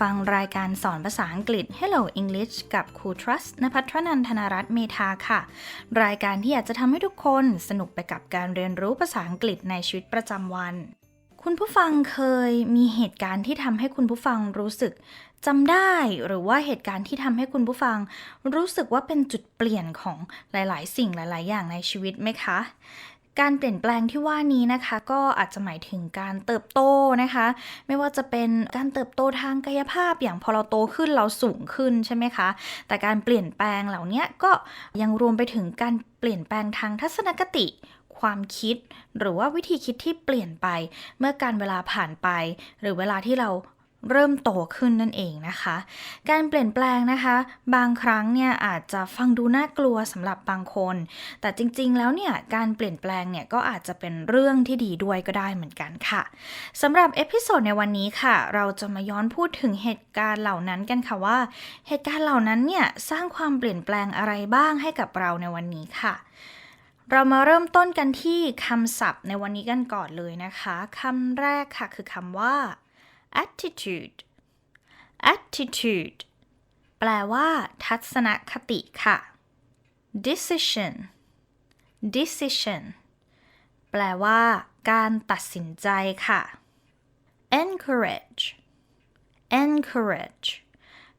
ฟังรายการสอนภาษาอังกฤษ Hello English กับครู Trust นภัทรนันทนารัตน์เมธาค่ะ รายการที่อยากจะทำให้ทุกคนสนุกไปกับการเรียนรู้ภาษาอังกฤษในชีวิตประจำวัน คุณผู้ฟังเคยมีเหตุการณ์ที่ทำให้คุณผู้ฟังรู้สึกจำได้หรือว่าเหตุการณ์ที่ทำให้คุณผู้ฟัง รู้สึกว่าเป็นจุดเปลี่ยนของหลาย ๆ สิ่งหลาย ๆ อย่างในชีวิตไหมคะ การเปลี่ยนแปลงที่ว่านี้นะคะ ก็อาจจะหมายถึงการเติบโตนะคะ ไม่ว่าจะเป็นการเติบโตทางกายภาพอย่างพอเราโตขึ้นเราสูงขึ้นใช่ไหมคะ แต่การเปลี่ยนแปลงเหล่านี้ก็ยังรวมไปถึงการเปลี่ยนแปลงทางทัศนคติความคิดหรือว่าวิธีคิดที่เปลี่ยนไป เมื่อการเวลาผ่านไป หรือเวลาที่เรา เริ่มโตขึ้นนั่นเองนะคะ การเปลี่ยนแปลงนะคะ บางครั้งเนี่ยอาจจะฟังดูน่ากลัวสำหรับบางคน แต่จริงๆแล้วเนี่ยการเปลี่ยนแปลงเนี่ยก็อาจจะเป็นเรื่องที่ดีด้วยก็ได้เหมือนกันค่ะสำหรับเอพิโซดในวันนี้ค่ะ เราจะมาย้อนพูดถึงเหตุการณ์เหล่านั้นกันค่ะว่า เหตุการณ์เหล่านั้นเนี่ยสร้างความเปลี่ยนแปลงอะไรบ้างให้กับเราในวันนี้ค่ะเรามาเริ่มต้นกันที่คำศัพท์ในวันนี้กันก่อนเลยนะคะคำแรกค่ะคือคำว่า attitude attitude แปลว่าทัศนคติค่ะ decision decision แปลว่าการตัดสินใจค่ะ encourage encourage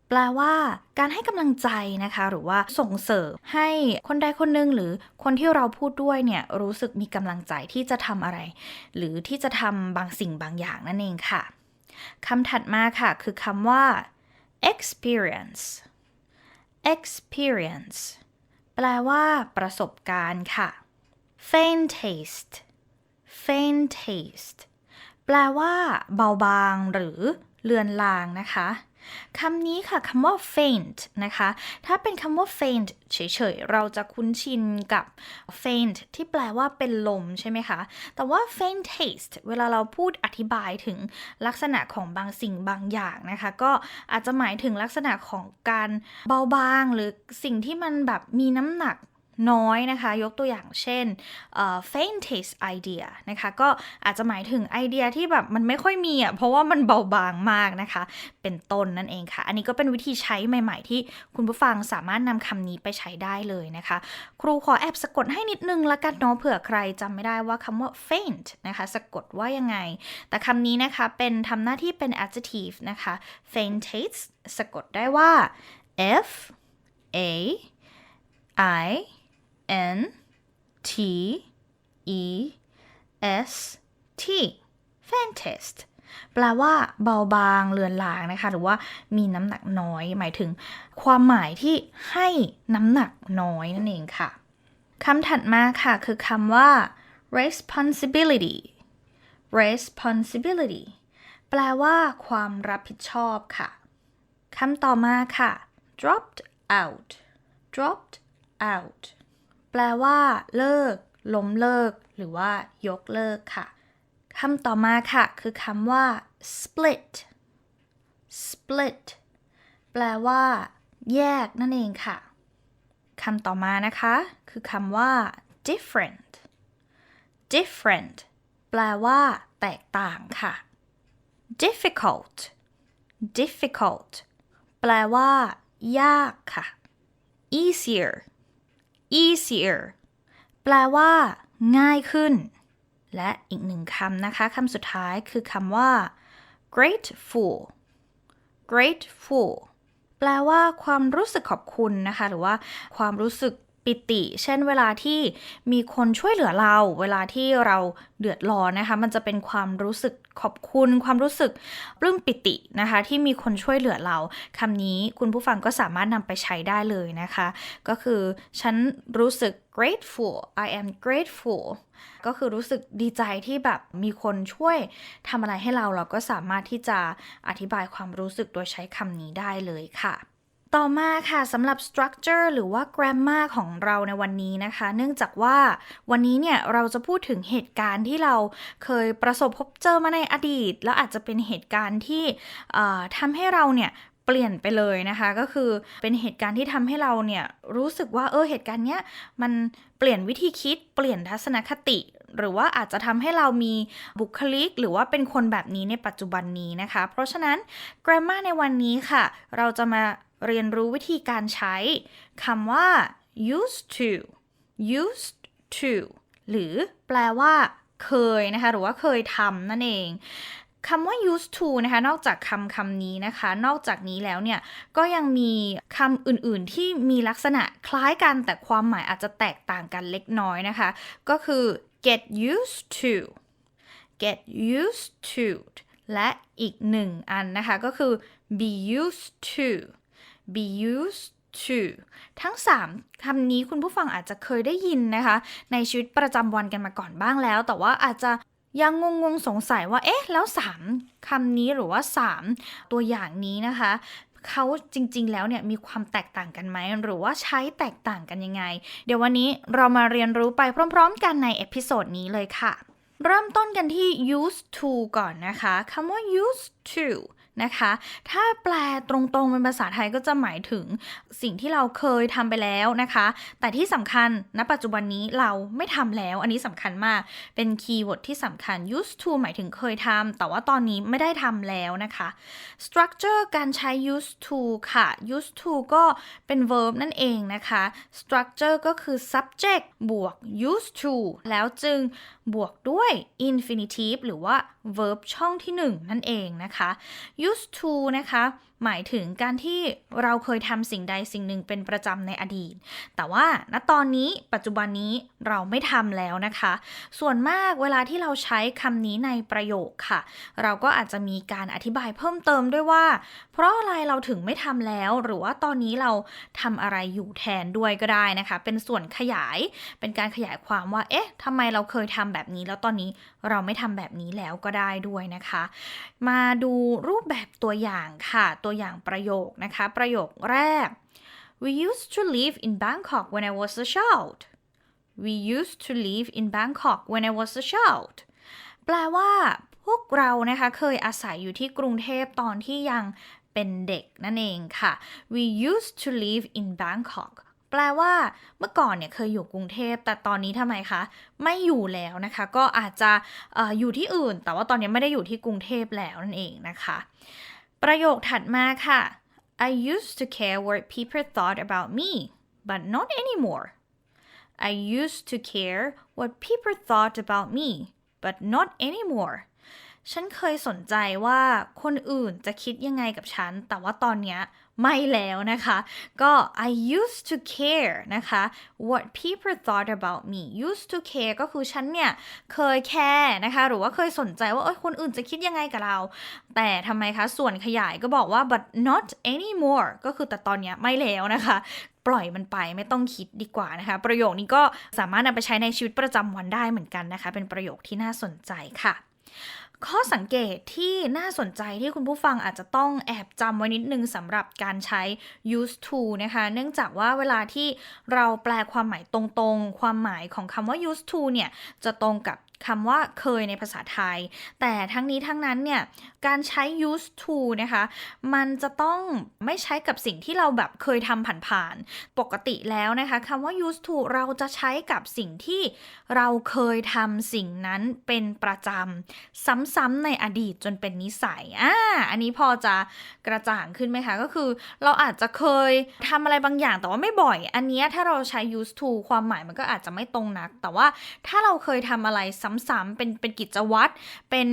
แปลว่าการให้กำลังใจนะคะ หรือว่าส่งเสริมให้คนใดคนหนึ่งหรือคนที่เราพูดด้วยเนี่ย รู้สึกมีกำลังใจที่จะทำอะไร หรือที่จะทำบางสิ่งบางอย่างนั่นเองค่ะ คำถัดมาค่ะ คือคำว่า experience experience แปลว่า ประสบการณ์ค่ะ faint taste faint taste แปลว่า เบาบางหรือเลือนลางนะคะ คำนี้ค่ะคำว่า faint นะคะ ถ้าเป็นคำว่า faint เฉยๆ เราจะคุ้นชินกับ faint ที่แปลว่าเป็นลมใช่ไหมคะ แต่ว่า faint taste เวลาเราพูดอธิบายถึงลักษณะของบางสิ่งบางอย่างนะคะ ก็อาจจะหมายถึงลักษณะของการเบาบาง หรือสิ่งที่มันแบบมีน้ำหนัก น้อยนะคะ ยกตัวอย่างเช่น uh, faintest idea นะคะ ก็อาจจะหมายถึงไอเดียที่แบบมันไม่ค่อยมีอะ เพราะว่ามันเบาบางมากนะคะ เป็นต้นนั่นเองค่ะ อันนี้ก็เป็นวิธีใช้ใหม่ ๆ ที่คุณผู้ฟังสามารถนำคำนี้ไปใช้ได้เลยนะคะ ครูขอแอบสะกดให้นิดนึงละกันเนาะเผื่อใครจำไม่ได้ว่าคำว่า faint นะคะ สะกดว่ายังไง แต่คำนี้นะคะเป็นทำหน้าที่เป็น adjective นะคะ faintest สะกดได้ว่า f a i N T E S T faintest แปลว่าเบาบางเลือนลางนะคะ หรือว่ามีน้ำหนักน้อย หมายถึงความหมายที่ให้น้ำหนักน้อยนั่นเองค่ะคำถัดมาค่ะ คือคำว่า responsibility responsibility แปลว่าความรับผิดชอบค่ะคำต่อมาค่ะ dropped out dropped out แปลว่า เลิก ล้มเลิก หรือว่า ยกเลิกค่ะคำต่อมาค่ะ คือคำว่า split split แปลว่า แยกนั่นเองค่ะคำต่อมานะคะ คือคำว่า different different แปลว่า แตกต่างค่ะ difficult difficult แปลว่า ยากค่ะ easier easier แปลว่า ง่ายขึ้น และอีกหนึ่งคำนะคะคำสุดท้ายคือคำว่า grateful grateful แปลว่าความรู้สึกขอบคุณนะคะ หรือว่าความรู้สึก ปิติ เช่นเวลาที่มีคนช่วยเหลือเรา เวลาที่เราเดือดร้อนนะคะ มันจะเป็นความรู้สึกขอบคุณความรู้สึกปลื้มปิตินะคะ ที่มีคนช่วยเหลือเราคำนี้คุณผู้ฟังก็สามารถนำไปใช้ได้เลยนะคะ ก็คือฉันรู้สึก grateful I am grateful ก็คือรู้สึกดีใจที่แบบมีคนช่วยทำอะไรให้เราเราก็สามารถที่จะอธิบายความรู้สึกโดยใช้คำนี้ได้เลยค่ะ ต่อมาค่ะสำหรับ structure หรือว่า grammar ของเราในวันนี้นะคะ เนื่องจากว่าวันนี้เนี่ยเราจะพูดถึงเหตุการณ์ที่เราเคยประสบพบเจอมาในอดีต แล้วอาจจะเป็นเหตุการณ์ที่ทำให้เราเนี่ยเปลี่ยนไปเลยนะคะ ก็คือเป็นเหตุการณ์ที่ทำให้เราเนี่ยรู้สึกว่าเออเหตุการณ์เนี้ยมันเปลี่ยนวิธีคิดเปลี่ยนทัศนคติหรือว่าอาจจะทำให้เรามีบุคลิก หรือว่าเป็นคนแบบนี้ในปัจจุบันนี้นะคะ เพราะฉะนั้น grammar ในวันนี้ค่ะ เราจะมา เรียนรู้วิธีการใช้คำว่า used to used to หรือแปลว่าเคยนะคะ หรือว่าเคยทำนั่นเองคำว่า used to นะคะ นอกจากคำคำนี้นะคะ นอกจากนี้แล้วเนี่ย ก็ยังมีคำอื่นๆ ที่มีลักษณะคล้ายกันแต่ความหมายอาจจะแตกต่างกันเล็กน้อยนะคะ ก็คือ get used to get used to และอีกหนึ่งอันนะคะ ก็คือ be used to be used to ทั้ง 3คำนี้คุณผู้ฟังอาจจะเคยได้ยินนะคะ ในชีวิตประจำวันกันมาก่อนบ้างแล้ว แต่ว่าอาจจะยังงงๆสงสัยว่า เอ๊ะ แล้ว 3คำนี้หรือว่า 3 ตัวอย่างนี้นะคะเขาจริงๆ แล้วเนี่ยมีความแตกต่างกันไหม หรือว่าใช้แตกต่างกันยังไง เดี๋ยววันนี้เรามาเรียนรู้ไปพร้อมๆ กันในเอพิโซดนี้เลยค่ะ เริ่มต้นกันที่ used to ก่อนนะคะคำว่า used to นะคะ ถ้าแปลตรงๆเป็นภาษาไทยก็จะหมายถึงสิ่งที่เราเคยทำไปแล้วนะคะ แต่ที่สำคัญณปัจจุบันนี้เราไม่ทำแล้ว อันนี้สำคัญมาก เป็นคีย์เวิร์ดที่สำคัญ used to หมายถึงเคยทำแต่ว่าตอนนี้ไม่ได้ทำแล้วนะคะ structure การใช้ used to ค่ะ used to ก็เป็น verb นั่นเองนะคะ structure ก็คือ subject บวก used to แล้วจึงบวกด้วย infinitive หรือว่า verb ช่องที่ 1 นั่นเองนะคะ used to นะคะ หมายถึงการที่เราเคยทำสิ่งใดสิ่งหนึ่งเป็นประจำในอดีต แต่ว่าณตอนนี้ปัจจุบันนี้เราไม่ทำแล้วนะคะ ส่วนมากเวลาที่เราใช้คำนี้ในประโยคค่ะ เราก็อาจจะมีการอธิบายเพิ่มเติมด้วยว่า เพราะอะไรเราถึงไม่ทำแล้ว หรือว่าตอนนี้เราทำอะไรอยู่แทนด้วยก็ได้นะคะ เป็นส่วนขยายเป็นการขยายความว่า เอ๊ะทำไมเราเคยทำแบบนี้ แล้วตอนนี้เราไม่ทำแบบนี้แล้วก็ได้ด้วยนะคะ มาดูรูปแบบตัวอย่างค่ะตัวอย่างประโยคนะคะ ประโยคแรก We used to live in Bangkok when I was a child We used to live in Bangkok when I was a child แปลว่าพวกเรานะคะเคยอาศัยอยู่ที่กรุงเทพตอนที่ยังเป็นเด็กนั่นเองค่ะ We used to live in Bangkok แปลว่าเมื่อก่อนเนี่ยเคยอยู่กรุงเทพ แต่ตอนนี้ทำไมคะ ไม่อยู่แล้วนะคะ ก็อาจจะออยู่ที่อื่น แต่ว่าตอนนี้ไม่ได้อยู่ที่กรุงเทพแล้วนั่นเองนะคะ ประโยคถัดมาค่ะ I used to care what people thought about me but not anymore I used to care what people thought about me but not anymore ฉันเคยสนใจว่าคนอื่นจะคิดยังไงกับฉัน แต่ว่าตอนเนี้ย ไม่แล้วนะคะ ก็ I used to care นะคะ what people thought about me used to care ก็คือฉันเนี่ย เคยแคร์นะคะ หรือว่าเคยสนใจว่าเอ้ยคนอื่นจะคิดยังไงกับเรา แต่ทำไมคะ ส่วนขยายก็บอกว่า but not anymore ก็คือแต่ตอนเนี้ยไม่แล้วนะคะปล่อยมันไปไม่ต้องคิดดีกว่านะคะ ประโยคนี้ก็สามารถนำไปใช้ในชีวิตประจำวันได้เหมือนกันนะคะ เป็นประโยคที่น่าสนใจค่ะ ข้อสังเกตที่น่าสนใจที่คุณผู้ฟังอาจจะต้องแอบจำไว้นิดนึงสำหรับการใช้ used to นะคะ เนื่องจากว่าเวลาที่เราแปลความหมายตรงๆ ความหมายของคำว่า used to เนี่ย จะตรงกับ คำว่าเคยในภาษาไทย แต่ทั้งนี้ทั้งนั้นเนี่ย การใช้ used to นะคะ มันจะต้องไม่ใช้กับสิ่งที่เราแบบเคยทำผ่านๆ ปกติแล้วนะคะคำว่า used to เราจะใช้กับสิ่งที่เราเคยทำสิ่งนั้นเป็นประจำซ้ำๆในอดีตจนเป็นนิสัย อ่า อันนี้พอจะกระจ่างขึ้นไหมคะ ก็คือเราอาจจะเคยทำอะไรบางอย่างแต่ว่าไม่บ่อย อันนี้ถ้าเราใช้ used to ความหมายมันก็อาจจะไม่ตรงนัก แต่ว่าถ้าเราเคยทำอะไรซ้ำๆเป็นเป็นกิจวัตรเป็น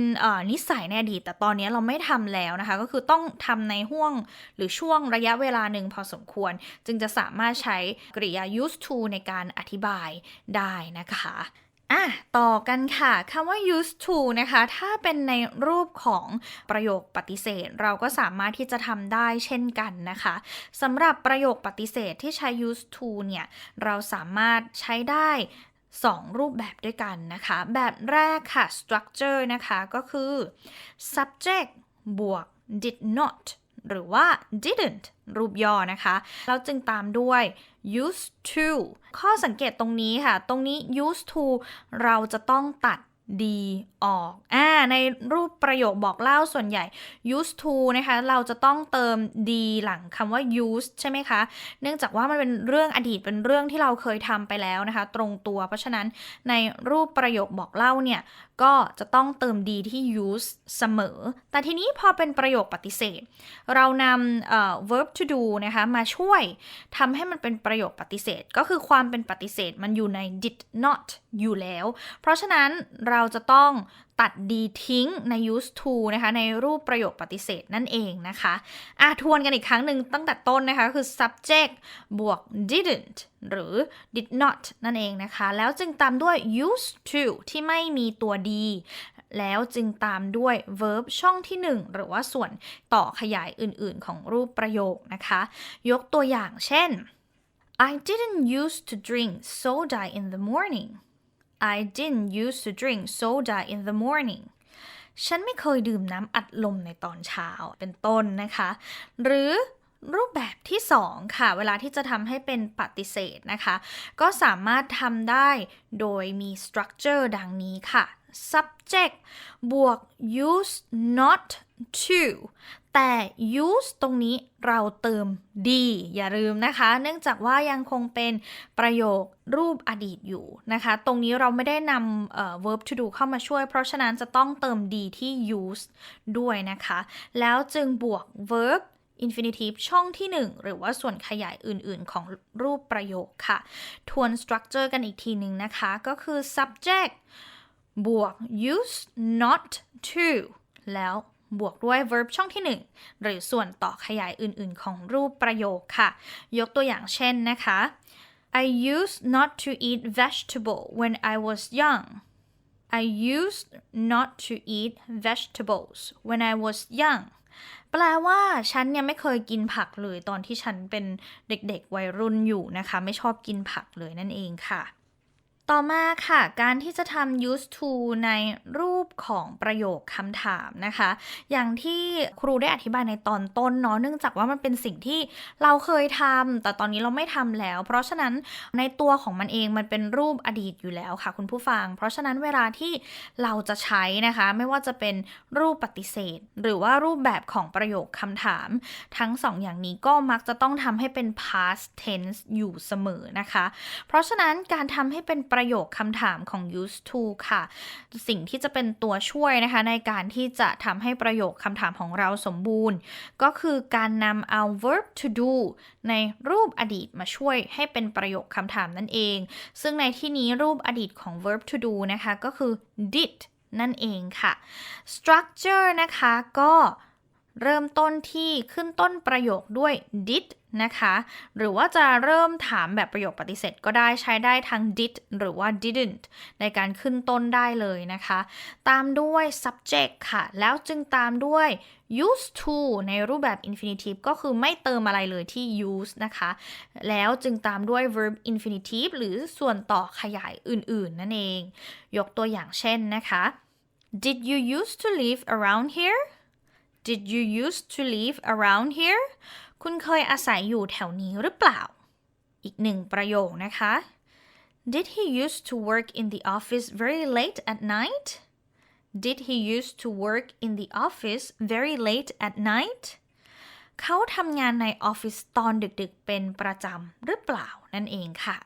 นิสัยในอดีต แต่ตอนนี้เราไม่ทำแล้วนะคะ ก็คือต้องทำในห่วงหรือช่วงระยะเวลาหนึ่งพอสมควร จึงจะสามารถใช้กริยา used to ในการอธิบายได้นะคะอะต่อกันค่ะคำว่า used to นะคะ ถ้าเป็นในรูปของประโยคปฏิเสธ เราก็สามารถที่จะทำได้เช่นกันนะคะสำหรับประโยคปฏิเสธที่ใช้ used to เนี่ย เราสามารถใช้ได้ 2 รูปแบบด้วยกันนะคะ แบบแรกค่ะ structure นะคะก็คือ subject บวก did not หรือว่า didn't รูปย่อนะคะ แล้วจึงตามด้วย used to ข้อสังเกตตรงนี้ค่ะ ตรงนี้ used to เราจะต้องตัด ดีออกอ่าในรูปประโยคบอกเล่าส่วนใหญ่ used to นะคะ เราจะต้องเติมดีหลังคำว่า used ใช่ไหมคะ เนื่องจากว่ามันเป็นเรื่องอดีตเป็นเรื่องที่เราเคยทำไปแล้วนะคะ ตรงตัว เพราะฉะนั้นในรูปประโยคบอกเล่าเนี่ย ก็จะต้องเติมดีที่ use เสมอ แต่ทีนี้พอเป็นประโยคปฏิเสธ เรานำเอ่อ verb to do นะคะ มาช่วยทำให้มันเป็นประโยคปฏิเสธ ก็คือความเป็นปฏิเสธมันอยู่ใน did not อยู่แล้ว เพราะฉะนั้นเราจะต้องตัดดีทิ้งใน use to นะคะ ในรูปประโยคปฏิเสธนั่นเองนะคะอะทวนกันอีกครั้งหนึ่งตั้งแต่ต้นนะคะ คือ subject บวก didn't หรือ did not นั่นเองนะคะ แล้วจึงตามด้วย used to ที่ไม่มีตัวดี แล้วจึงตามด้วย verb ช่องที่ 1 หรือว่าส่วนต่อขยายอื่นๆ ของรูปประโยคนะคะ ยกตัวอย่างเช่น I didn't used to drink soda in the morning I didn't used to drink soda in the morning ฉันไม่เคยดื่มน้ำอัดลมในตอนเช้าเป็นต้นนะคะ หรือรูปแบบที่ 2 ค่ะ เวลาที่จะทำให้เป็นปฏิเสธนะคะ ก็สามารถทำได้โดยมี structure ดังนี้ค่ะ subject บวก use not to แต่ use ตรงนี้เราเติม d อย่าลืมนะคะ เนื่องจากว่ายังคงเป็นประโยครูปอดีตอยู่นะคะ ตรงนี้เราไม่ได้นำ verb to do เข้ามาช่วย เพราะฉะนั้นจะต้องเติม d ที่ use ด้วยนะคะ แล้วจึงบวก verb infinitive ช่องที่ 1 หรือว่าส่วนขยายอื่นๆ ของรูปประโยคค่ะ ทวน structure กันอีกทีหนึ่งนะคะ ก็คือ subject บวก use not to แล้ว บวกด้วย verb ช่องที่ 1 หรือส่วนต่อขยายอื่นๆ ของรูปประโยคค่ะ ยกตัวอย่างเช่นนะคะ I used not to eat vegetable when I was young I used not to eat vegetables when I was young แปลว่าฉันเนี่ยไม่เคยกินผักเลยตอนที่ฉันเป็นเด็กๆวัยรุ่นอยู่นะคะ ไม่ชอบกินผักเลยนั่นเองค่ะ ต่อมาค่ะ การที่จะทำ used to ในรูปของประโยคคำถามนะคะ อย่างที่ครูได้อธิบายในตอนต้นเนาะเนื่องจากว่ามันเป็นสิ่งที่เราเคยทำแต่ตอนนี้เราไม่ทำแล้ว เพราะฉะนั้นในตัวของมันเองมันเป็นรูปอดีตอยู่แล้วค่ะ คุณผู้ฟัง เพราะฉะนั้นเวลาที่เราจะใช้นะคะ ไม่ว่าจะเป็นรูปปฏิเสธ หรือว่ารูปแบบของประโยคคำถาม ทั้งสองอย่างนี้ก็มักจะต้องทำให้เป็น past tense อยู่เสมอนะคะ เพราะฉะนั้นการทำให้เป็นประโยคคำถามของ used to ค่ะ สิ่งที่จะเป็นตัวช่วยนะคะ ในการที่จะทำให้ประโยคคำถามของเราสมบูรณ์ ก็คือการนำเอา verb to do ในรูปอดีตมาช่วยให้เป็นประโยคคำถามนั่นเอง ซึ่งในที่นี้รูปอดีตของ verb to do นะคะ ก็คือ did นั่นเองค่ะ structure นะคะก็ เริ่มต้นที่ขึ้นต้นประโยคด้วย did นะคะ หรือว่าจะเริ่มถามแบบประโยคปฏิเสธก็ได้ใช้ได้ทั้ง did หรือว่า didn't ในการขึ้นต้นได้เลยนะคะ ตามด้วย subject ค่ะ แล้วจึงตามด้วย used to ในรูปแบบ infinitive ก็คือไม่เติมอะไรเลยที่ use นะคะ แล้วจึงตามด้วย verb infinitive หรือส่วนต่อขยายอื่น ๆ นั่นเอง ยกตัวอย่างเช่นนะคะ Did you used to live around here Did you used to live around here คุณเคยอาศัยอยู่แถวนี้หรือเปล่า อีกหนึ่งประโยคนะคะ Did he used to work in the office very late at night Did he used to work in the office very late at night เขาทำงานในออฟฟิศตอนดึกๆ เป็นประจำหรือเปล่านั่นเองค่ะ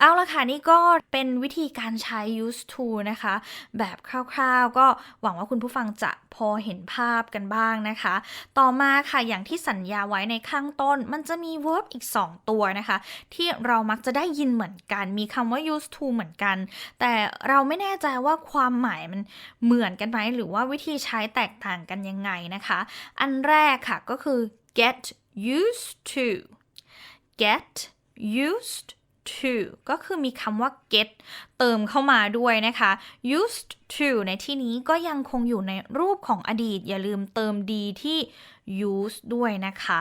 เอาละค่ะ นี่ก็เป็นวิธีการใช้ use to นะคะ แบบคร่าวๆ ก็หวังว่าคุณผู้ฟังจะพอเห็นภาพกันบ้างนะคะ ต่อมาค่ะอย่างที่สัญญาไว้ในข้างต้น มันจะมี verb อีก 2 ตัวนะคะ ที่เรามักจะได้ยินเหมือนกัน มีคำว่า use to เหมือนกัน แต่เราไม่แน่ใจว่าความหมายมันเหมือนกันไหมหรือว่าวิธีใช้แตกต่างกันยังไงนะคะ อันแรกค่ะก็คือ get used to get used to ก็คือมีคำว่า get เติมเข้ามาด้วยนะคะ used to ในที่นี้ก็ยังคงอยู่ในรูปของอดีต อย่าลืมเติมดีที่ use ด้วยนะคะ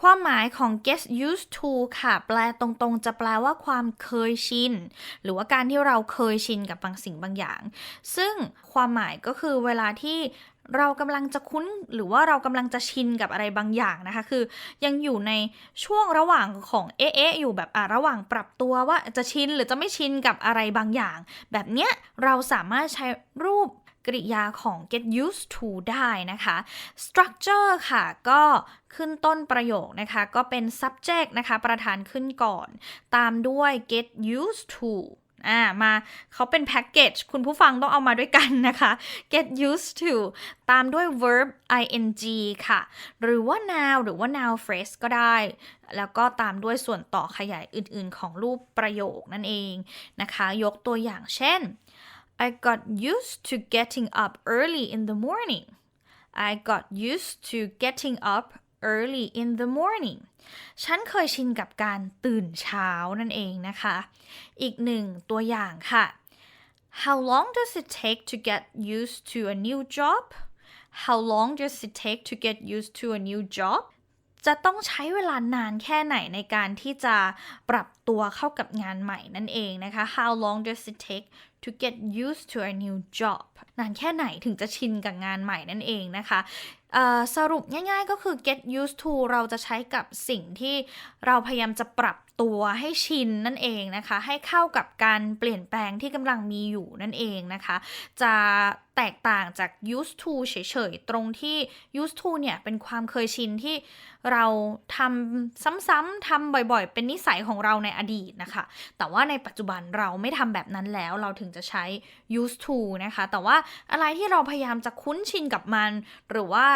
ความหมายของ get used to ค่ะ แปลตรงๆ จะแปลว่าความเคยชิน หรือว่าการที่เราเคยชินกับบางสิ่งบางอย่าง ซึ่งความหมายก็คือเวลาที่ เรากำลังจะคุ้นหรือว่าเรากำลังจะชินกับอะไรบางอย่างนะคะ คือยังอยู่ในช่วงระหว่างของเอ๊ะอยู่แบบอะระหว่างปรับตัวว่าจะชินหรือจะไม่ชินกับอะไรบางอย่าง แบบเนี้ยเราสามารถใช้รูปกริยาของ get used to ได้นะคะ structure ค่ะ ก็ขึ้นต้นประโยคนะคะ ก็เป็น subject นะคะ ประธานขึ้นก่อน ตามด้วย get used to อ่ามาเขาเป็นแพ็กเกจคุณผู้ฟังต้องเอามาด้วยกันนะคะ get used to ตามด้วย verb ing ค่ะ หรือว่า noun หรือว่า noun phrase ก็ได้ แล้วก็ตามด้วยส่วนต่อขยายอื่นๆ ของรูปประโยคนั่นเองนะคะ ยกตัวอย่างเช่น I got used to getting up early in the morning I got used to getting up early in the morning ฉันเคยชินกับการตื่นเช้านั่นเองนะคะ อีกหนึ่งตัวอย่างค่ะ How long does it take to get used to a new job How long does it take to get used to a new job จะต้องใช้เวลานานแค่ไหนในการที่จะปรับตัวเข้ากับงานใหม่นั่นเองนะคะ How long does it take to get used to a new job นานแค่ไหนถึงจะชินกับงานใหม่นั่นเองนะคะสรุปง่ายๆก็คือ get used to เราจะใช้กับสิ่งที่เราพยายามจะปรับ ตัวให้ชินนั่นเองนะคะ ให้เข้ากับการเปลี่ยนแปลงที่กำลังมีอยู่นั่นเองนะคะ จะแตกต่างจาก used to เฉยๆ ตรงที่ used to เนี่ย เป็นความเคยชินที่เราทำซ้ำๆทำบ่อยๆ เป็นนิสัยของเราในอดีตนะคะ แต่ว่าในปัจจุบันเราไม่ทำแบบนั้นแล้ว เราถึงจะใช้ used to นะคะ แต่ว่าอะไรที่เราพยายามจะคุ้นชินกับมัน หรือว่า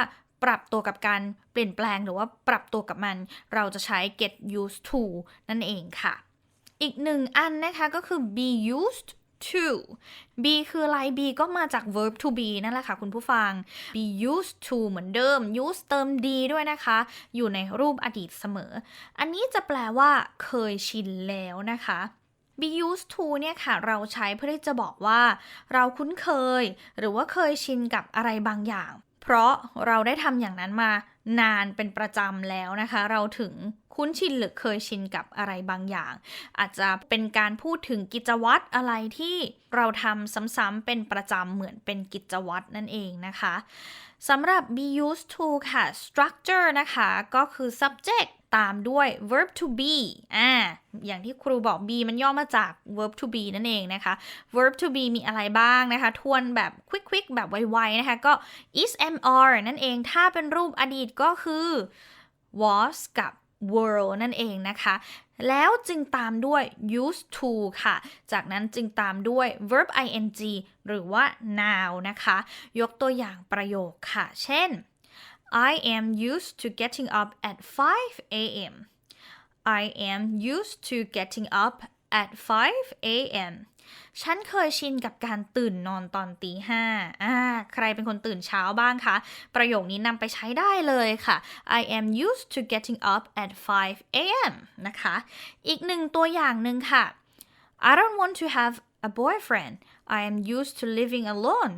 ปรับตัวกับการเปลี่ยนแปลงหรือว่าปรับตัวกับมัน เราจะใช้ get used to นั่นเองค่ะ อีกหนึ่งอันนะคะก็คือ be used to be คืออะไร be ก็มาจาก verb to be นั่นแหละค่ะคุณผู้ฟัง be used to เหมือนเดิม use เติม d ด้วยนะคะ อยู่ในรูปอดีตเสมอ อันนี้จะแปลว่าเคยชินแล้วนะคะ be used to เนี่ยค่ะ เราใช้เพื่อที่จะบอกว่า เราคุ้นเคย หรือว่าเคยชินกับอะไรบางอย่าง เพราะเราได้ทำอย่างนั้นมานานเป็นประจำแล้วนะคะ เราถึงคุ้นชินหรือเคยชินกับอะไรบางอย่าง อาจจะเป็นการพูดถึงกิจวัตรอะไรที่เราทำซ้ำๆเป็นประจำเหมือนเป็นกิจวัตรนั่นเองนะคะสำหรับ be used to ค่ะ structure นะคะ ก็คือ subject ตามด้วย verb to be อ่า อย่างที่ครูบอก be มันย่อมาจาก verb to be นั่นเองนะคะ verb to be มีอะไรบ้างนะคะ ทวนแบบ quick quick แบบไวๆนะคะ ก็ is am are นั่นเอง ถ้าเป็นรูปอดีตก็คือ was กับ were นั่นเองนะคะ แล้วจึงตามด้วย used to ค่ะ จากนั้นจึงตามด้วย verb ing หรือว่า now นะคะ ยกตัวอย่างประโยคค่ะ เช่น I am used to getting up at 5 a.m. I am used to getting up at 5 a.m. ฉันเคยชินกับการตื่นนอนตอนตีห้าอ่า ใครเป็นคนตื่นเช้าบ้างคะ ประโยคนี้นำไปใช้ได้เลยค่ะ I am used to getting up at 5 a.m. นะคะ อีกหนึ่งตัวอย่างหนึ่งค่ะ I don't want to have a boyfriend I am used to living alone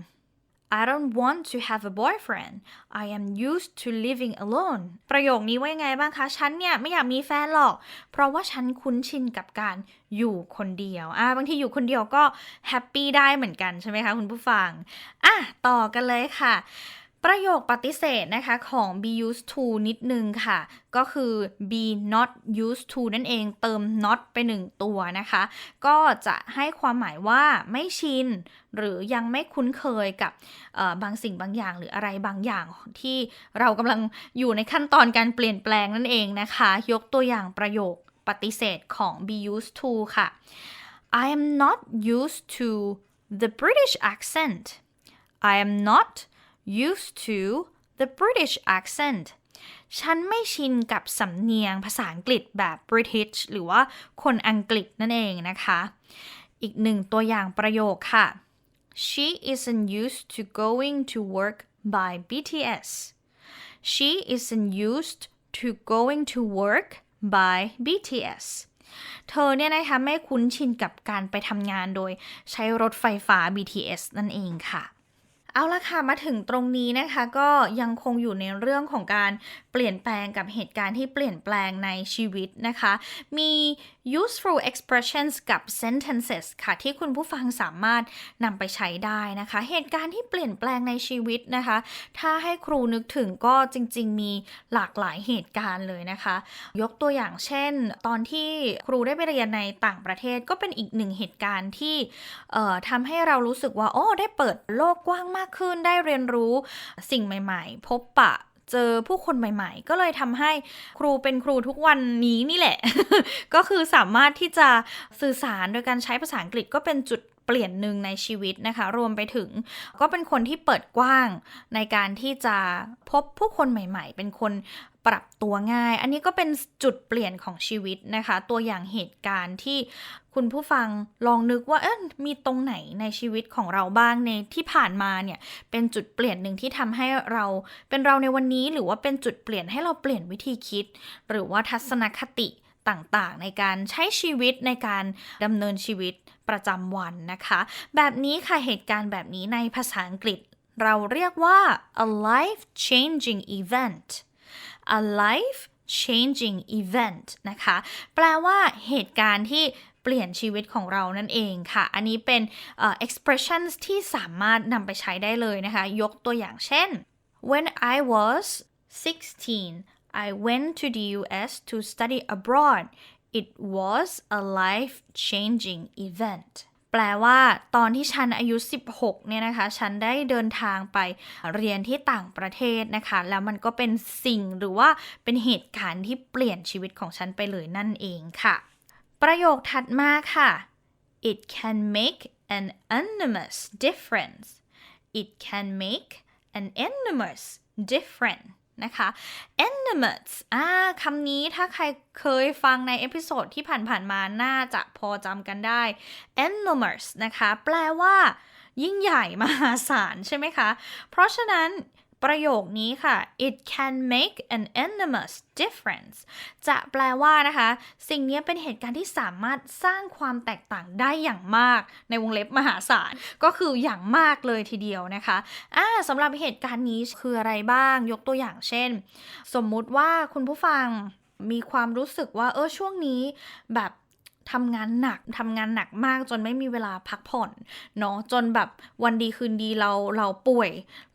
I don't want to have a boyfriend I am used to living alone ประโยคนี้ว่ายังไงบ้างคะ ฉันเนี่ยไม่อยากมีแฟนหรอก เพราะว่าฉันคุ้นชินกับการอยู่คนเดียว อ่าบางทีอยู่คนเดียวก็แฮปปี้ได้เหมือนกันใช่ไหมคะคุณผู้ฟัง อะ ต่อกันเลยค่ะ ประโยคปฏิเสธนะคะของ be used to นิดนึงค่ะ ก็คือ be not used to นั่นเองเติม not ไปหนึ่งตัวนะคะ ก็จะให้ความหมายว่าไม่ชิน หรือยังไม่คุ้นเคยกับบางสิ่งบางอย่างหรืออะไรบางอย่างที่เรากำลังอยู่ในขั้นตอนการเปลี่ยนแปลงนั่นเองนะคะ ยกตัวอย่างประโยคปฏิเสธของ be used to ค่ะ I am not used to the British accent I am not used to the British accent ฉันไม่ชินกับสำเนียงภาษาอังกฤษแบบ British หรือว่าคนอังกฤษนั่นเองนะคะ อีกหนึ่งตัวอย่างประโยคค่ะ She isn't used to going to work by BTS She isn't used to going to work by BTS เธอเนี่ยนะคะไม่คุ้นชินกับการไปทำงานโดยใช้รถไฟฟ้า BTS นั่นเองค่ะ เอาละค่ะมาถึงตรงนี้นะคะก็ยังคงอยู่ในเรื่องของการเปลี่ยนแปลงกับเหตุการณ์ที่เปลี่ยนแปลงในชีวิตนะคะ มี useful expressions กับ sentences ค่ะ ที่คุณผู้ฟังสามารถนำไปใช้ได้นะคะ เหตุการณ์ที่เปลี่ยนแปลงในชีวิตนะคะ ถ้าให้ครูนึกถึงก็จริง ๆ มีหลากหลายเหตุการณ์เลยนะคะ ยกตัวอย่างเช่น ตอนที่ครูได้ไปเรียนในต่างประเทศก็เป็นอีกหนึ่งเหตุการณ์ที่ทำให้เรารู้สึกว่าโอ้ได้เปิดโลกกว้างมากขึ้นได้เรียนรู้สิ่งใหม่ ๆ พบปะเจอผู้คนใหม่ๆ ก็เลยทำให้ครูเป็นครูทุกวันนี้นี่แหละ ก็คือสามารถที่จะสื่อสารโดยการใช้ภาษาอังกฤษก็เป็นจุด เปลี่ยนหนึ่งในชีวิตนะคะ รวมไปถึงก็เป็นคนที่เปิดกว้างในการที่จะพบผู้คนใหม่ ๆ เป็นคนปรับตัวง่าย อันนี้ก็เป็นจุดเปลี่ยนของชีวิตนะคะ ตัวอย่างเหตุการณ์ที่คุณผู้ฟังลองนึกว่าเอ๊ะมีตรงไหนในชีวิตของเราบ้างในที่ผ่านมาเนี่ยเป็นจุดเปลี่ยนหนึ่งที่ทำให้เราเป็นเราในวันนี้หรือว่าเป็นจุดเปลี่ยนให้เราเปลี่ยนวิธีคิด หรือว่าทัศนคติต่างๆ ในการใช้ชีวิตในการดำเนินชีวิต ประจำวันนะคะ แบบนี้ค่ะเหตุการณ์แบบนี้ในภาษาอังกฤษ เราเรียกว่า a life changing event a life changing event นะคะ แปลว่าเหตุการณ์ที่เปลี่ยนชีวิตของเรานั่นเองค่ะ อันนี้เป็นเอ่อ expressions ที่สามารถนำไปใช้ได้เลยนะคะ ยกตัวอย่างเช่น when I was 16 I went to the US to study abroad it was a life changing event แปลว่าตอนที่ฉันอายุ 16 เนี่ยนะคะ ฉันได้เดินทางไปเรียนที่ต่างประเทศนะคะ แล้วมันก็เป็นสิ่งหรือว่าเป็นเหตุการณ์ที่เปลี่ยนชีวิตของฉันไปเลยนั่นเองค่ะ ประโยคถัดมาค่ะ it can make an enormous difference it can make an enormous difference นะคะ animates อ่าคำนี้ถ้าใครเคยฟังในเอพิโซดที่ผ่านๆมาน่าจะพอจำกันได้ enormous นะคะ แปลว่ายิ่งใหญ่มหาศาลใช่ไหมคะ เพราะฉะนั้น ประโยคนี้ค่ะ it can make an enormous difference จะแปลว่านะคะ สิ่งนี้เป็นเหตุการณ์ที่สามารถสร้างความแตกต่างได้อย่างมาก ในวงเล็บมหาศาล ก็คืออย่างมากเลยทีเดียวนะคะอ่าสำหรับเหตุการณ์นี้คืออะไรบ้าง ยกตัวอย่างเช่น สมมุติว่าคุณผู้ฟังมีความรู้สึกว่าเออช่วงนี้แบบ ทำงานหนักทำงานหนักมากจนไม่มีเวลาพักผ่อนเนาะจนแบบวันดีคืนดีเราเราป่วย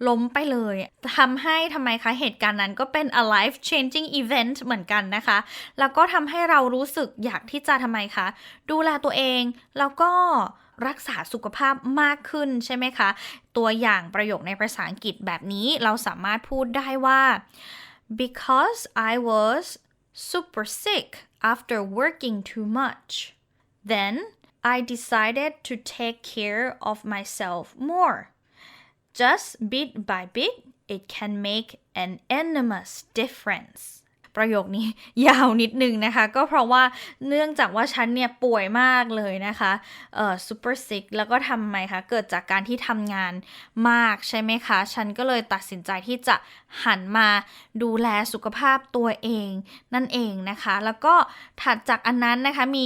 ล้มไปเลยทำให้ทำไมคะเหตุการณ์นั้นก็เป็น a life changing event เหมือนกันนะคะ แล้วก็ทำให้เรารู้สึกอยากที่จะทำไมคะ ดูแลตัวเองแล้วก็รักษาสุขภาพมากขึ้นใช่ไหมคะ ตัวอย่างประโยคในภาษาอังกฤษแบบนี้เราสามารถพูดได้ว่า because I was super sick after working too much. Then I decided to take care of myself more. Just bit by bit, it can make an enormous difference. ประโยคนี้ยาวนิดนึงนะคะ ก็เพราะว่าเนื่องจากว่าฉันเนี่ยป่วยมากเลยนะคะเอ่อ super sick แล้วก็ทำไมคะ เกิดจากการที่ทำงานมากใช่ไหมคะ ฉันก็เลยตัดสินใจที่จะหันมาดูแลสุขภาพตัวเองนั่นเองนะคะ แล้วก็ถัดจากอันนั้นนะคะมี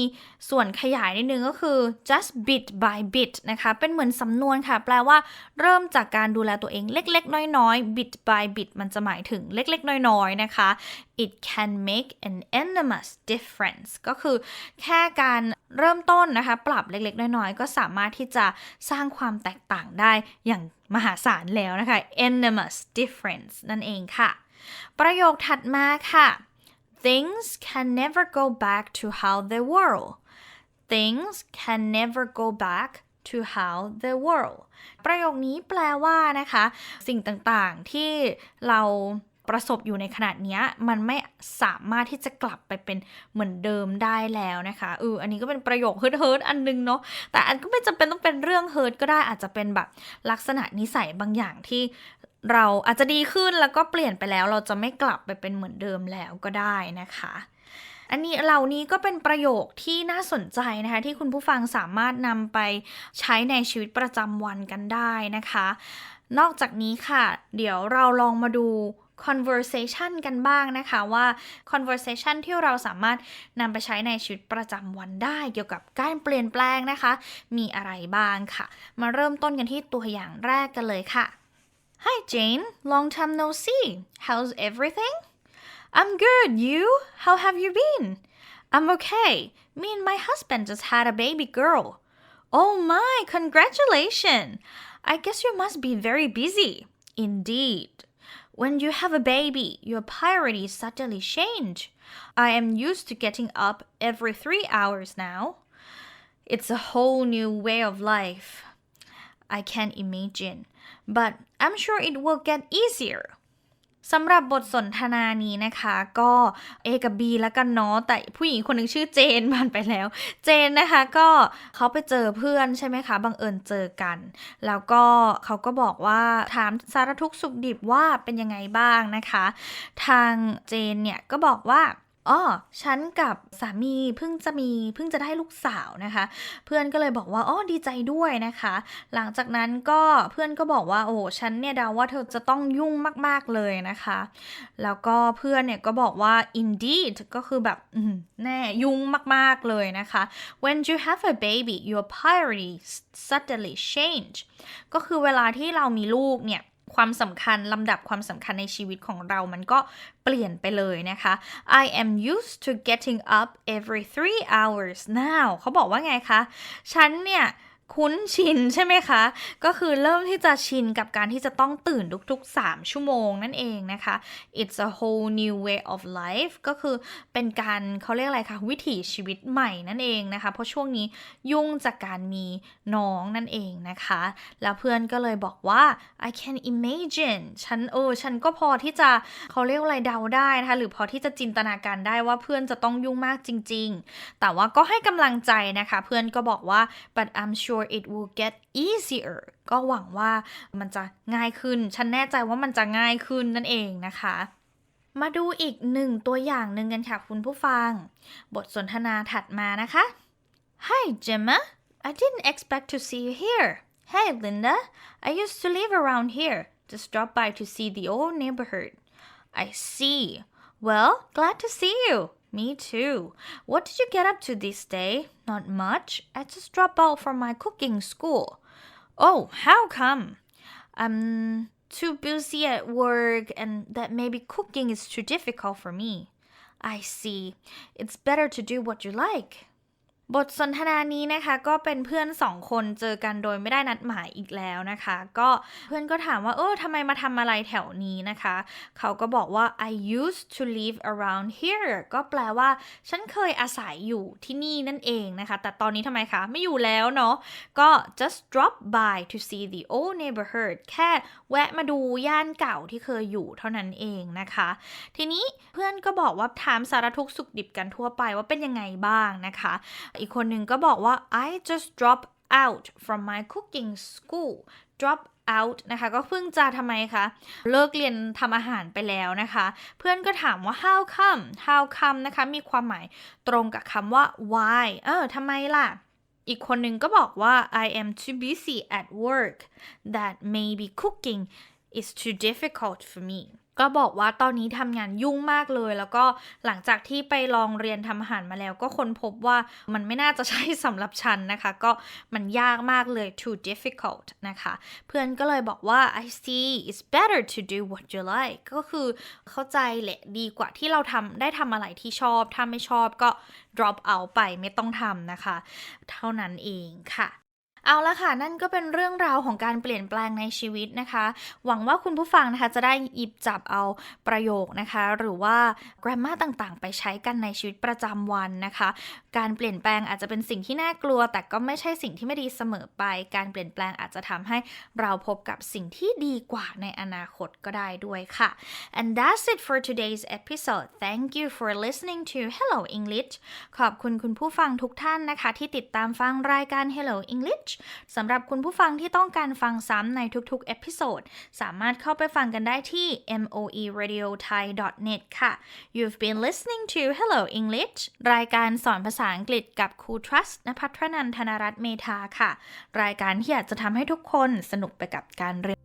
ส่วนขยายนิดนึงก็คือ just bit by bit นะคะ เป็นเหมือนสำนวนค่ะ แปลว่าเริ่มจากการดูแลตัวเองเล็ก ๆ น้อยๆ bit by bit มันจะหมายถึงเล็ก ๆ น้อยๆนะคะ it can make an enormous difference ก็คือแค่การเริ่มต้นนะคะ ปรับเล็กๆ น้อยๆ ก็สามารถที่จะสร้างความแตกต่างได้อย่างมหาศาลแล้วนะคะ enormous difference นั่นเองค่ะ ประโยคถัดมาค่ะ things can never go back to how they were things can never go back to how they were ประโยคนี้แปลว่านะคะ สิ่งต่างๆที่เรา ประสบอยู่ในขนาดนี้มันไม่สามารถที่จะกลับไปเป็นเหมือนเดิมได้แล้วนะคะเอออันนี้ก็เป็นประโยคเฮิร์ทเฮิร์ทอันนึงเนาะแต่อันก็ไม่จำเป็นต้องเป็นเรื่องเฮิร์ทก็ได้อาจจะเป็นแบบลักษณะนิสัยบางอย่างที่เราอาจจะดีขึ้นแล้วก็เปลี่ยนไปแล้ว เราจะไม่กลับไปเป็นเหมือนเดิมแล้วก็ได้นะคะ อันนี้เหล่านี้ก็เป็นประโยคที่น่าสนใจนะคะ ที่คุณผู้ฟังสามารถนำไปใช้ในชีวิตประจำวันกันได้นะคะ นอกจากนี้ค่ะ เดี๋ยวเราลองมาดู conversation กันบ้างนะคะว่า conversation ที่เราสามารถนำไปใช้ในชีวิตประจำวันได้ เกี่ยวกับการเปลี่ยนแปลงนะคะ มีอะไรบ้างค่ะ มาเริ่มต้นกันที่ตัวอย่างแรกกันเลยค่ะ Hi Jane long time no see how's everything I'm good you how have you been I'm okay me and my husband just had a baby girl Oh my congratulations I guess you must be very busy Indeed When you have a baby, your priorities suddenly change. I am used to getting up every three hours now. It's a whole new way of life. I can't imagine, but I'm sure it will get easier. สำหรับบทสนทนานี้นะคะ ก็ A กับ B แล้วกันเนาะแต่ผู้หญิงคนหนึ่งชื่อเจนผ่านไปแล้ว เจนนะคะก็เขาไปเจอเพื่อนใช่ไหมคะบังเอิญเจอกัน แล้วก็เขาก็บอกว่าถามสารทุกสุขดิบว่าเป็นยังไงบ้างนะคะ ทางเจนเนี่ยก็บอกว่า อ๋อฉันกับสามีเพิ่งจะมีเพิ่งจะได้ลูกสาวนะคะ เพื่อนก็เลยบอกว่าอ๋อดีใจด้วยนะคะ หลังจากนั้นก็เพื่อนก็บอกว่าโอ้ฉันเนี่ยเดาว่าเธอจะต้องยุ่งมาก ๆเลยนะคะ แล้วก็เพื่อนเนี่ยก็บอกว่า indeed ก็คือแบบแน่ยุ่งมาก ๆเลยนะคะ when you have a baby your priorities suddenly change ก็คือเวลาที่เรามีลูกเนี่ย ความสำคัญลำดับความสำคัญในชีวิตของเรามันก็เปลี่ยนไปเลยนะคะ I am used to getting up every three hours now เขาบอกว่าไงคะ ฉันเนี่ย คุ้นชินใช่ไหมคะ ก็คือเริ่มที่จะชินกับการที่จะต้องตื่นทุกๆ 3 ชั่วโมงนั่นเองนะคะ it's a whole new way of life ก็คือเป็นการเขาเรียกอะไรคะวิถีชีวิตใหม่นั่นเองนะคะ เพราะช่วงนี้ยุ่งจากการมีน้องนั่นเองนะคะ แล้วเพื่อนก็เลยบอกว่า I can imagine ฉันเออฉันก็พอที่จะเขาเรียกอะไรเดาได้นะคะหรือพอที่จะจินตนาการได้ว่าเพื่อนจะต้องยุ่งมากจริง ๆ แต่ว่าก็ให้กำลังใจนะคะ เพื่อนก็บอกว่า but I'm sure it will get easier ก็หวังว่ามันจะง่ายขึ้น ฉันแน่ใจว่ามันจะง่ายขึ้นนั่นเองนะคะ มาดูอีกหนึ่งตัวอย่างหนึ่งกันค่ะคุณผู้ฟัง บทสนทนาถัดมานะคะ Hi Gemma I didn't expect to see you here Hey Linda I used to live around here just drop by to see the old neighborhood I see well glad to see you me too what did you get up to this day not much I just dropped out from my cooking school oh how come I'm too busy at work and that maybe cooking is too difficult for me. I see. It's better to do what you like. บทสนทนานี้นะคะก็เป็นเพื่อนสองคนเจอกันโดยไม่ได้นัดหมายอีกแล้วนะคะ ก็เพื่อนก็ถามว่าเออทำไมมาทำอะไรแถวนี้นะคะ เขาก็บอกว่า I used to live around here ก็แปลว่า ฉันเคยอาศัยอยู่ที่นี่นั่นเองนะคะ แต่ตอนนี้ทำไมคะ ไม่อยู่แล้วเนาะก็ just drop by to see the old neighborhood แค่แวะมาดูย่านเก่าที่เคยอยู่เท่านั้นเองนะคะ ทีนี้เพื่อนก็บอกว่าถามสารทุกข์สุขดิบกันทั่วไปว่าเป็นยังไงบ้างนะคะอีกคนหนึ่งก็บอกว่า I just dropped out from my cooking school drop out นะคะก็เพิ่งจะทำไมคะเลิกเรียนทำอาหารไปแล้วนะคะ เพื่อนก็ถามว่า how come how come นะคะมีความหมายตรงกับคำว่า why เออทำไมล่ะ อีกคนหนึ่งก็บอกว่า I am too busy at work that maybe cooking is too difficult for me ก็บอกว่าตอนนี้ทำงานยุ่งมากเลย แล้วก็หลังจากที่ไปลองเรียนทำอาหารมาแล้ว ก็ค้นพบว่ามันไม่น่าจะใช่สำหรับฉันนะคะ ก็มันยากมากเลย too difficult นะคะ เพื่อนก็เลยบอกว่า I see it's better to do what you like ก็คือเข้าใจแหละดีกว่าที่เราทำได้ทำอะไรที่ชอบ ถ้าไม่ชอบก็ drop out ไปไม่ต้องทำนะคะ เท่านั้นเองค่ะ เอาละค่ะ นั่นก็เป็นเรื่องราวของการเปลี่ยนแปลงในชีวิตนะคะ หวังว่าคุณผู้ฟังนะคะจะได้หยิบจับเอาประโยคนะคะ หรือว่า grammar ต่างๆ ไปใช้กันในชีวิตประจำวันนะคะ การเปลี่ยนแปลงอาจจะเป็นสิ่งที่น่ากลัว แต่ก็ไม่ใช่สิ่งที่ไม่ดีเสมอไป การเปลี่ยนแปลงอาจจะทำให้เราพบกับสิ่งที่ดีกว่าในอนาคตก็ได้ด้วยค่ะ and that's it for today's episode thank you for listening to Hello English ขอบคุณคุณผู้ฟังทุกท่านนะคะ ที่ติดตามฟังรายการ Hello English สำหรับคุณผู้ฟังที่ต้องการฟังซ้ำในทุกๆ เอพิโซด สามารถเข้าไปฟังกันได้ที่ moeradiothai.net ค่ะ You've been listening to Hello English รายการสอนภาษาอังกฤษกับครู Trust นภัทรนันทนรัตน์เมธาค่ะ รายการที่อยากจะทำให้ทุกคนสนุกไปกับการเรียน